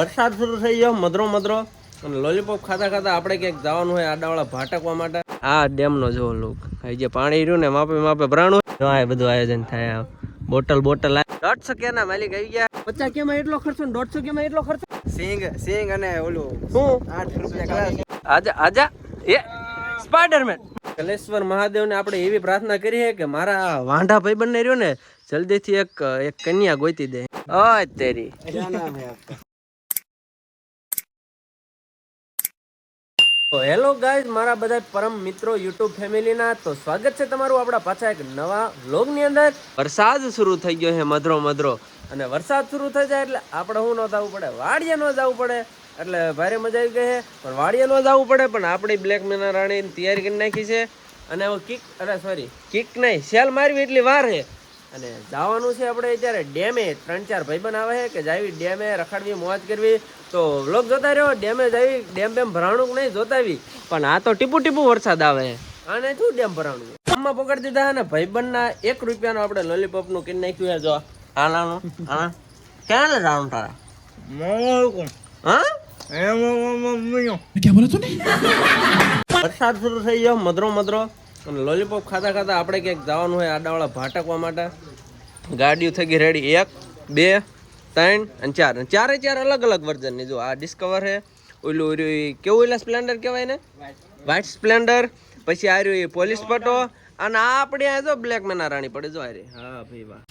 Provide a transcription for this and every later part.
વરસાદ શરૂ થઈ ગયો મધરો મધરો. અને લોલીપોપ ખાતા ખાતા આપણે ક્યાંક જવાનું હોય આડાવાળા ભાટકવા માટે. આ ડેમનો જો લુક અહીં જે પાણી રહ્યું ને માપે માપે ભરાણું. આ બધું આયોજન થાય બોટલ બોટલ દોઢસો કે ના માલિક આવી ગયા. પચાસ કેમાં એટલો ખર્ચો ને દોઢસો કેમાં એટલો ખર્ચો? સિંગ સિંગ અને ઓલું શું? આઠ રૂપિયા આજા આજા. એ સ્પાઈડરમેન કલેશ્વર મહાદેવને આપણે એવી પ્રાર્થના કરી છે કે મારા વાંઢા ભાઈ બંને રહ્યો ને જલ્દીથી એક એક કન્યા ગોતી દે. ઓય તેરી. તો હેલો ગાઈઝ મારા બધા પરમ મિત્રો યુટ્યુબ ફેમિલીના તો સ્વાગત છે તમારું આપણા પાછા એક નવા વ્લોગની અંદર. વરસાદ શરૂ થઈ ગયો છે મધરો મધરો. અને વરસાદ શરૂ થઈ જાય એટલે આપણે શું ન જવું પડે વાડીએ ન જવું પડે એટલે ભારે મજા આવી ગઈ છે. પણ વાડીએ ન જવું પડે પણ આપણી બ્લેક મેના રાણીની તૈયારી કરી નાખી છે. અને હવે કિક અરે સોરી કિક નહીં સેલ મારવી એટલી વાર છે. અને જવાનું છે આપણે અત્યારે ડેમે. ત્રણ ચાર ભાઈબંધ આવે છે કે જાવી ડેમે રખડવી મોજ કરવી. તો વ્લોગ જોતા રહ્યો. ડેમે જાવી ડેમ બેમ ભરાણું કે નહીં જોતાવી. પણ આ તો ટીપુ ટીપુ વરસાદ આવે. છે આને શું ડેમ ભરાણું? ગામમાં પકડી દીધા અને ને ભાઈબંધના એક રૂપિયાનો આપણે લોલીપોપનું કિન નાખ્યું છે જો. આનાનું આના ક્યાં જવાનું તારા? હા? વરસાદ શરૂ થઈ ગયો મધરો મધરો. અને લોલીપોપ ખાતા ખાતા આપણે ક્યાંક જવાનું હોય આડાવાળા ભાટકવા માટે, ગાડીઓ થઈ ગઈ રેડી એક, બે, ત્રણ અને ચાર. અને ચારે ચાર અલગ અલગ વર્ઝનની જો આ ડિસ્કવર છે, ઓલું રહ્યું એ કેવું એટલે સ્પ્લેન્ડર કહેવાય ને વ્હાઇટ સ્પ્લેન્ડર પછી આ રહ્યું એ પોલીસ પટો અને આ આપણે આ જો બ્લેક મેના રાણી પડે. જો આ રે હા, ભાઈ વાહ.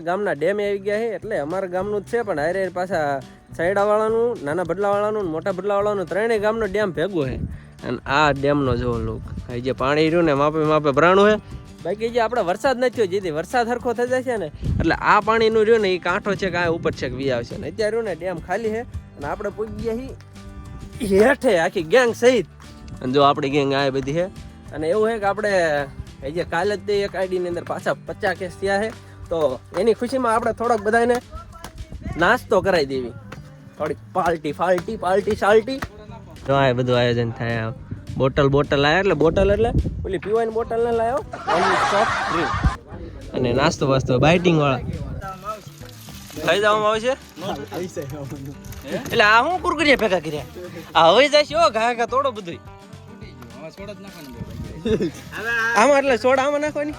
આપણા ગામના ડેમ આવી ગયા છે, એટલે અમારા ગામનું જ છે, પણ હારે પાછા સાયડાવાળાનું નાના બદલાવાળાનું મોટા બદલાવાળાનું ત્રણેય ગામનો ડેમ ભેગો છે. અને આ ડેમનો જો લુક, અહીં જે પાણી રહ્યું ને માપે માપે ભરાણું છે. બાકી જે આપણે વરસાદ નથી થયો, જેથી વરસાદ સરખો થઈ જાય છે ને, એટલે આ પાણીનું રહ્યું ને એ કાંઠો છે કે આ ઉપર છે વી આવશે. ને અત્યારે રહ્યું ને ડેમ ખાલી છે, અને આપણે પૂછી ગયા હેઠે આખી ગેંગ સહિત. અને જો આપણી ગેંગ આ બધી છે, અને એવું છે કે આપણે, એ જે કાલે જ એક આઈડીની અંદર પાછા પચાસ કેસ થયા છે. તો એની ખુશીમાં આપણે થોડોક બધાને નાસ્તો કરાવી દેવી. થોડીક પાલટી ફાલ્ટી પાલટી શાલ્ટી તો આ બધું આયોજન થાય આ. બોટલ બોટલ લાયા એટલે બોટલ એટલે? ઓલી પીવાની બોટલ ને લાવ્યો ઓનલી સોફ્ટ ડ્રિંક અને નાસ્તો વાસ્તો બાઇટિંગ વાળા. ખાઈ જવામાં આવશે એટલે આ હું કુરકુરિયા ભેગા કર્યા? આ હવે જશે ઓ ઘા ઘા તોડો બધું આમાં એટલે સોડા આમાં નાખવાની?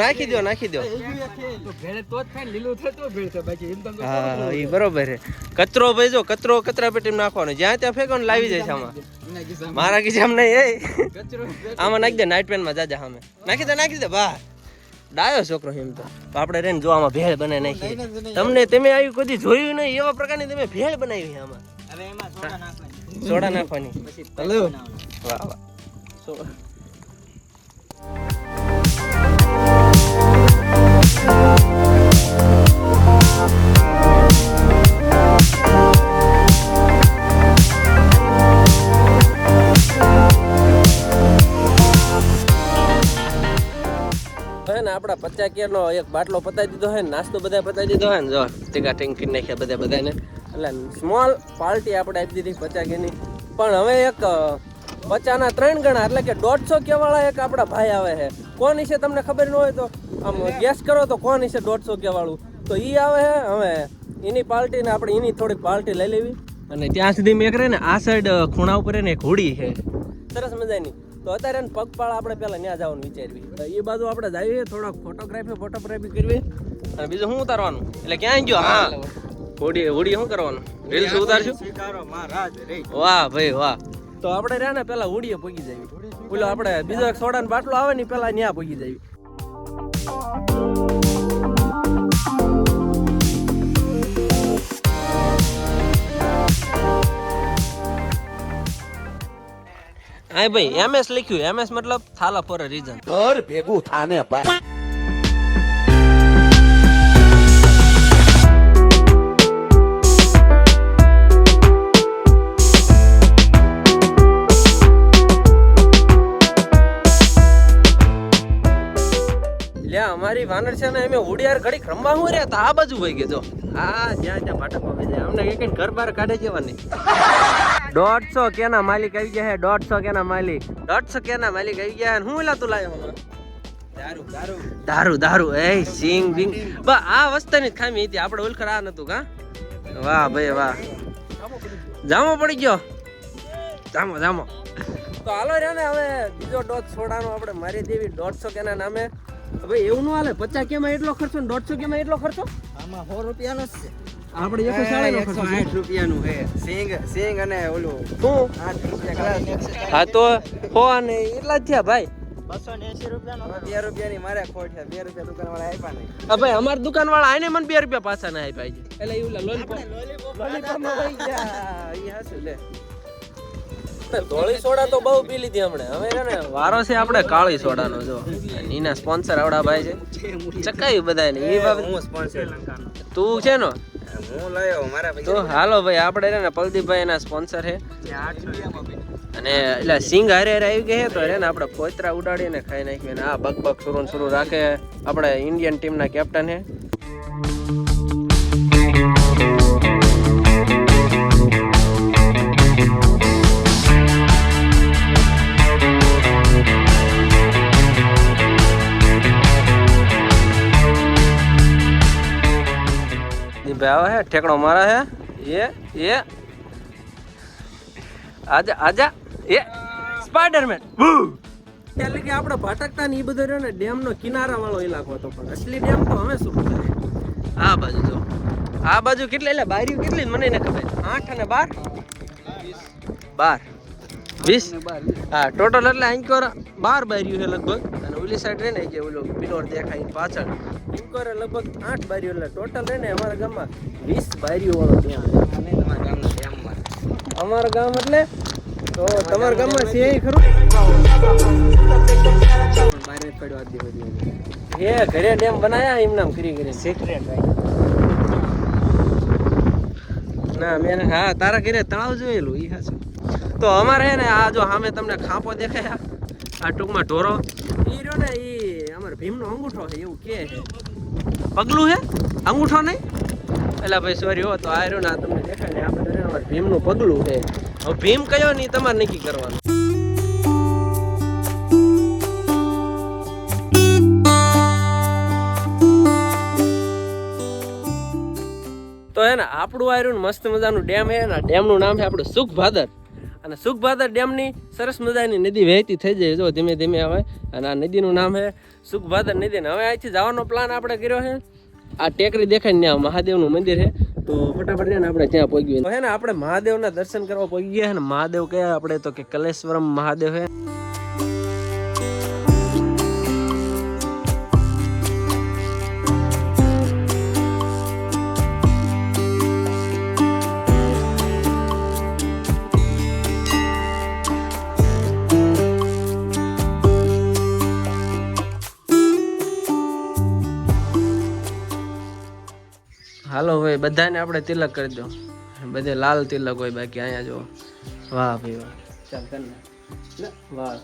નાખી દો નાખી દો હા એ બરોબર કચરો ભાઈ જો કચરો કચરા પેટી નાખવાનો. જ્યાં ત્યાં ફેંકો ને લાવી જાય છે આમાં. મારા કે નહીં એ. આમાં નાખી દે નાઇટ પેનમાં જાજા સામે. નાખી દે નાખી દે બા. ડાયો છોકરો એમ તો. આપણે રહીને જો આમાં ભેળ બનાવી નાખી તમને તમે આવી કદી જોયું નહીં એવા પ્રકારની તમે ભેળ બનાવી આમાં. સોડા નાખવાની. હલો. વાહ વાહ. આપણા પચાસ કેરનો એક બાટલો પતાવી દીધો હોય ને નાસ્તો બધા પતાવી દીધો હોય ને જો ટીકા ટીંકી નાખ્યા બધા બધાને એટલે સ્મોલ પાર્ટી આપણે આપી દીધી પચાગીની. પણ હવે એક પચાના ત્રણ ગણા એટલે કે દોઢસો કેવાળા એક આપણા ભાઈ આવે છે. કોણ છે તમને ખબર ન હોય તો? આમ ગેસ કરો તો કોણ છે દોઢસો કેવાળું? તો એ આવે છે, હવે એની પાર્ટી ને આપણે એની થોડીક પાર્ટી લઈ લેવી. અને ત્યાં સુધી મેં કરે ને, આ સાઈડ ખૂણા ઉપર ને એક હોડી છે. સરસ મજાની. તો અત્યારે પગપાળા આપણે પહેલાં ત્યાં જવાનું વિચારવી એ બાજુ આપણે જઈએ, થોડાક ફોટોગ્રાફી ફોટોગ્રાફી કરવી. અને બીજું શું ઉતારવાનું? એટલે ક્યાં ગયો? હા. હોડી હોડી શું કરવાનું? રીલ્સ ઉતારશું? વાહ ભાઈ વાહ. તો આપણે રહ્યા ને પેલા હોડીએ પગી જાય બોલો આપણે બીજો એક સોડા બાટલો આવે ને પેલા ત્યાં પગી જાય હા ભાઈ એમએસ લખ્યું. એમએસ મતલબ થાલા ફોર અ રીઝન ઘર ભેગું થાને ભાઈ. લે અમારી વાનર છે ને અમે ઉડિયાર ઘડીક રમવા હું રહ્યા તો આ બાજુ વહી ગયો જો. આ જ્યાં ત્યાં ભાટક પામી જાય. અમને કઈ ઘર બહાર કાઢે જવાની દોઢસો કેના માલિક આવી ગયા હે દોઢસો કેના માલિક. દોઢસો કેના માલિક આવી ગયા હું એલા તું લાવ્યો? દારૂ દારૂ. એ સિંગ બિંગ બા આ વસ્તુની જ ખામી હતી આપણે ઓલખર આ નતું કા? વાહ ભાઈ વાહ. જામો પડી ગયો. જામો જામો. તો હાલો રહ્યો ને હવે બીજો ડોટ છોડાનો આપણે મારી દેવી દોઢસો કેના નામે. ભાઈ એવું નું હાલે પચાસ કેમાં એટલો ખર્ચો ને દોઢસો કેમાં એટલો ખર્ચો? આમાં સો રૂપિયાનો જ છે. આપણે એકસો સાડા એકસો આઠ રૂપિયાનું છે. સિંગ સિંગ અને ઓલું શું આઠ રૂપિયા હા તો હો અને એટલા જ થયા ભાઈ. બસો ને એસી રૂપિયાનો બે રૂપિયાની મારે ખોટ છે. બે રૂપિયા દુકાન વાળા આપ્યા નહીં. હા ભાઈ અમારી દુકાન વાળા આને મને બે રૂપિયા પાછા ના આપ્યા છે. એટલે એવું લોલીપોપ લોલીપોપ લોલીપોપ ગયા. ઈ હાચું લે. ધોળી સોડા તો બહુ પી લીધી હમણે. હવે છે ને વારો છે આપણે કાળી સોડાનો જો. એના સ્પોન્સર આવડા ભાઈ છે. ચકાયું બધાને એ બાબત હું સ્પોન્સર તું છે નો? હું લાયો મારા તો હાલો ભાઈ આપણે છે ને પલદીપભાઈ એના સ્પોન્સર છે. અને એટલે સિંગ હારે હારે આવી તો એને આપણે પોતરા ઉડાડીને ખાઈ અને આ બક બક સુરું સુરું રાખે. આપણે ઇન્ડિયન ટીમના કેપ્ટન છે. દીપભાઈ આવે હે ઠેકડો મારા હે. એ એ. આજા આજા. એ સ્પાઈડરમેન. એટલે કે આપણે ભટકતા ને એ બધો રહ્યો ને ડેમ નો કિનારા વાળો ઇલાકો હતો પણ અસલી ડેમ તો હવે શું આ બાજુ જો. આ બાજુ કેટલી એટલે બારીઓ કેટલી મને એને ખબર. આઠ અને બાર? બાર. વીસ? હા ટોટલ એટલે એન્કર બાર બારીઓ છે લગભગ. અને ઓલી સાઈડ રહે ને કે ઓલો પિલોર દેખાય પાછળ. એન્કરે લગભગ આઠ બાર્યું એટલે ટોટલ રહે ને અમારા ગામમાં વીસ બાર્યું વાળો ત્યાં ગામમાં તમારા ગામના ડેમમાં અમારા ગામ એટલે તો તમારા ગામમાં છે ખરું? બહાર જ પડ્યો એ ઘરે ડેમ બનાયા એમ નામ કરી કરી સિક્રેટ ના મેં હા તારા ઘરે તળાવ જોયેલું ઈ હાચું તો અમારે ને આ જો સામે તમને ખાંપો દેખાય. આ ટૂંકમાં ઢોરો. એ રહ્યો ને એ અમારે ભીમનો અંગૂઠો છે, એવું કે છે. પગલું છે અંગૂઠો નહીં? એટલે ભાઈ સોરી હો, તો આ રહ્યો ને તમને દેખાય ને, આ બધું અમારે ભીમનું પગલું છે. હવે ભીમ કયો ને ઈ તમારે નક્કી કરવાનું. તો હે ને, આપણું આયરું મસ્ત મજાનું ડેમ છે ને ડેમનું નામ છે આપણું સુખ ભાદર અને સુખભાદર ડેમની સરસ મજાની નદી વહેતી થઈ જાય જો ધીમે ધીમે હવે અને આ નદીનું નામ છે સુખભાદર નદી. હવે અહીંથી જવાનો પ્લાન આપણે કર્યો છે. આ ટેકરી દેખાય ને મહાદેવનું મંદિર છે. તો ફટાફટ જઈને આપણે ત્યાં પહોંચ્યું તો હે ને આપણે મહાદેવના દર્શન કરવા પહોંચી ગયા છે. ને મહાદેવ કયા? આપણે તો કે કલેશ્વરમ મહાદેવ છે. હાલો ભાઈ, બધાને આપણે તિલક કરી દો. બધે લાલ તિલક હોય, બાકી અહીંયા જો. વાહ ભાઈ, વાહ. ચાલ કર વાહ.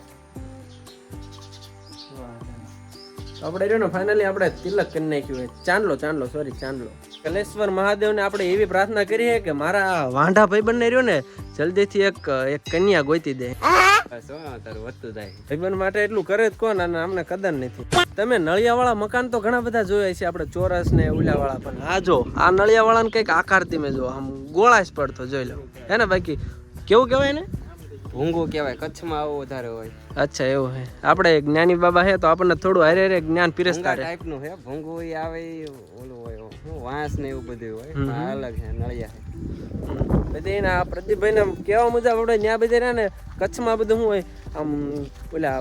આપણે રહ્યો ને ફાઇનલી આપણે તિલક કરી નાખ્યું હોય ચાંદલો ચાંદલો સોરી ચાંદલો. કલેશ્વર મહાદેવને આપણે એવી પ્રાર્થના કરી છે કે મારા વાંઢા ભાઈ બંને રહ્યો ને જલ્દીથી એક એક કન્યા ગોતી દે. ભાઈબંધ માટે એટલું કરે જ કોણ અને અમને કદર નથી. તમે નળિયાવાળા મકાન તો ઘણા બધા જોયા છે આપણે ચોરસ ને ઉલાવાળા પણ. આ જો આ નળિયાવાળાને કંઈક આકાર તમે જો આમ ગોળાશ પડતો જોઈ લો. હે ને બાકી કેવું કહેવાય ને ભૂંગું કહેવાય કચ્છમાં આવો વધારે હોય. અચ્છા એવું હે. આપણે જ્ઞાની બાબા હે તો આપણને થોડું હારે હારે જ્ઞાન પીરસતા રહે. ટાઈપનું હે ભૂંગો એ આવે ઓલું હોય વાંસ ને એવું બધું હોય અલગ છે નળિયા છે બધી એના પ્રદીપભાઈને આમ કેવા મુજબ આપણે ત્યાં બધે રહ્યા ને કચ્છમાં બધું શું હોય આમ ઓલા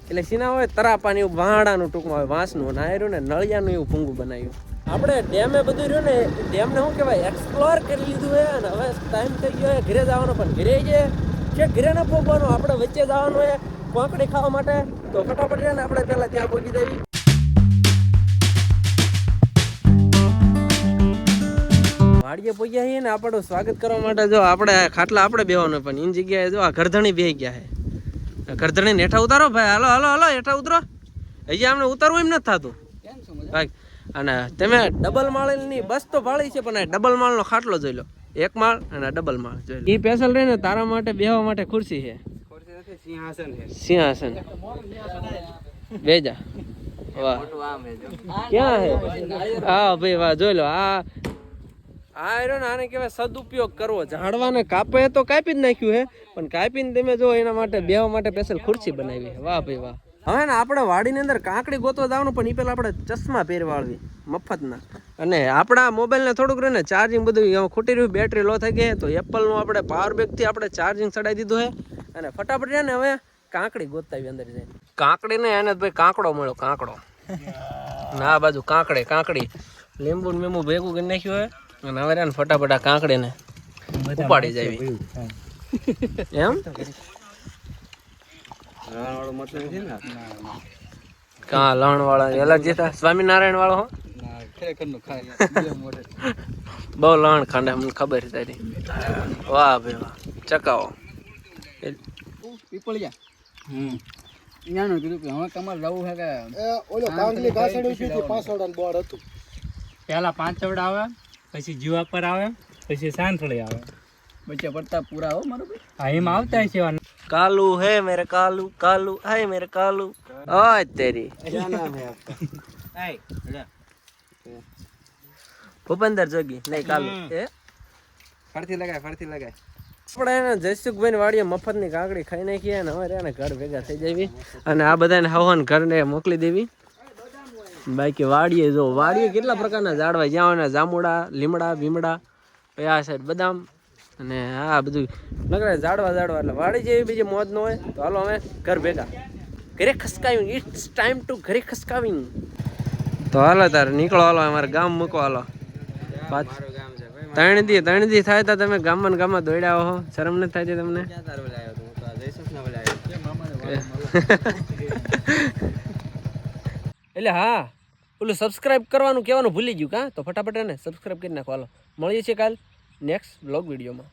એટલે સીના હોય તરાપાની એવું વાંડાનું ટૂંકમાં હોય વાંસનું અને આ ને નળિયાનું એવું ભૂંગું બનાવ્યું. આપણે ડેમે બધું રહ્યું ને ડેમને શું કહેવાય એક્સપ્લોર કરી લીધું હે અને હવે ટાઈમ થઈ ગયો ઘરે જવાનો પણ ઘરે જે છે ઘરે ન પહોંચવાનું આપણે વચ્ચે જવાનું હોય કોંકડી ખાવા માટે, તો ફટાફટ રહે ને આપણે પહેલાં ત્યાં પહોંચી જઈએ. વાડીએ પહોંચ્યા છીએ ને આપણું સ્વાગત કરવા માટે જો આપણે ખાટલા આપણે બેવાનું પણ એની જગ્યાએ જો આ ગરધણી બે ગયા છે. ગરધણી હેઠા ઉતારો ભાઈ. હાલો હાલો હાલો, હેઠા ઉતરો. અહીંયા અમને ઉતારવું એમ નથી થતું. અને તમે ડબલ માળની બસ તો ભાળી છે, પણ ડબલ માળનો ખાટલો જોઈ લો. એક માળ અને ડબલ માળ જોઈ એ સ્પેશલ રહે ને તારા માટે બેહવા માટે ખુરશી છે. સિંહાસન છે. સિંહાસન. બેજા. વાહ. મોટું છે ક્યાં હે હા ભાઈ વાહ જોઈ લો. આ આ રહ્યો ને આને કહેવાય સદુપયોગ કરવો. ઝાડવાને કાપે તો કાપી જ નાખ્યું હે પણ કાપીને તમે જો એના માટે બેહવા માટે સ્પેશલ ખુરશી બનાવી વાહ ભાઈ વાહ. હવે ને આપણે વાડીની અંદર કાંકડી ગોતવા જવાનું પણ એ પહેલાં આપણે ચશ્મા પહેરવાળવી મફતના. અને આપણા મોબાઈલને થોડુંક રહીને ચાર્જિંગ બધું ખૂટી રહ્યું બેટરી લો થઈ ગઈ તો એપલનું આપણે પાવર બેગથી આપણે ચાર્જિંગ ચડાવી દીધું છે અને ફટાફટ છે ને હવે કાંકડી ગોતાવી આવી અંદર જાય કાંકડી ને એને ભાઈ કાંકડો મળ્યો કાંકડો. ના આ બાજુ કાંકડે કાંકડી. લીંબુ ને લીંબુ ભેગું કરી નાખ્યું હોય અને હવે ને ફટાફટ આ કાંકડીને ઉપાડી જાય એમ? કા લણ વાળા એલર્જી થાય સ્વામિનારાયણ વાળો હો? ખાય બહુ લણ ખાંડે મને ખબર છે તારી. વાહ ભાઈ વાહ ચકાવો. પીપળિયા? હમ. નાનું કીધું કે હવે તમારે જવું છે કે ઓલો કાંગલી ઘાસડી પીધી પાછળ બોર્ડ હતું પહેલા પાંચવડ આવે પછી જીવા પર આવે પછી સાંથળી આવે. બચ્ચે પડતા પૂરા હો મારું ભાઈ. હા એમ આવતા છે કાલુ હે મેરે કાલુ કાલુ હે મેરે કાલુ. ઓય તેરી. ક્યાં નામ હે આપકા ભૂપેન્દર જોગી નહીં કાલુ. એ ફરતી લગાય ફરતી લગાય. આપણે એને જયસુખભાઈ વાડીએ મફતની કાકડી ખાઈ નાખીએ અને હવે એને ઘર ભેગા થઈ જવી અને આ બધાને હવન ઘરને મોકલી દેવી. બાકી વાડીએ જો વાડીએ કેટલા પ્રકારના ઝાડવા જ્યાં હોય ને જાંબુડા લીમડા ભીમડા પછી આ સાઈડ બદામ અને આ બધું. નકરા ઝાડવા ઝાડવા એટલે વાડી જેવી બીજી મોજ ન હોય તો હાલો અમે ઘર ભેગા. ઘરે ખસકાવી ઇટ્સ ટાઈમ ટુ ઘરે ખસકાવી તો હાલો તારે નીકળો હાલો અમારે ગામ મૂકો હાલો. ત્રણ દી ત્રણ દી થાય તો તમે ગામમાં ગામમાં દોડ્યા હો. શરમ નથી થાય છે તમને એટલે હા ઓલું સબસ્ક્રાઇબ કરવાનું કહેવાનું ભૂલી ગયું કાં? તો ફટાફટ એને સબસ્ક્રાઇબ કરી નાખો. હાલો મળીએ છીએ કાલ નેક્સ્ટ બ્લોગ વિડીયોમાં.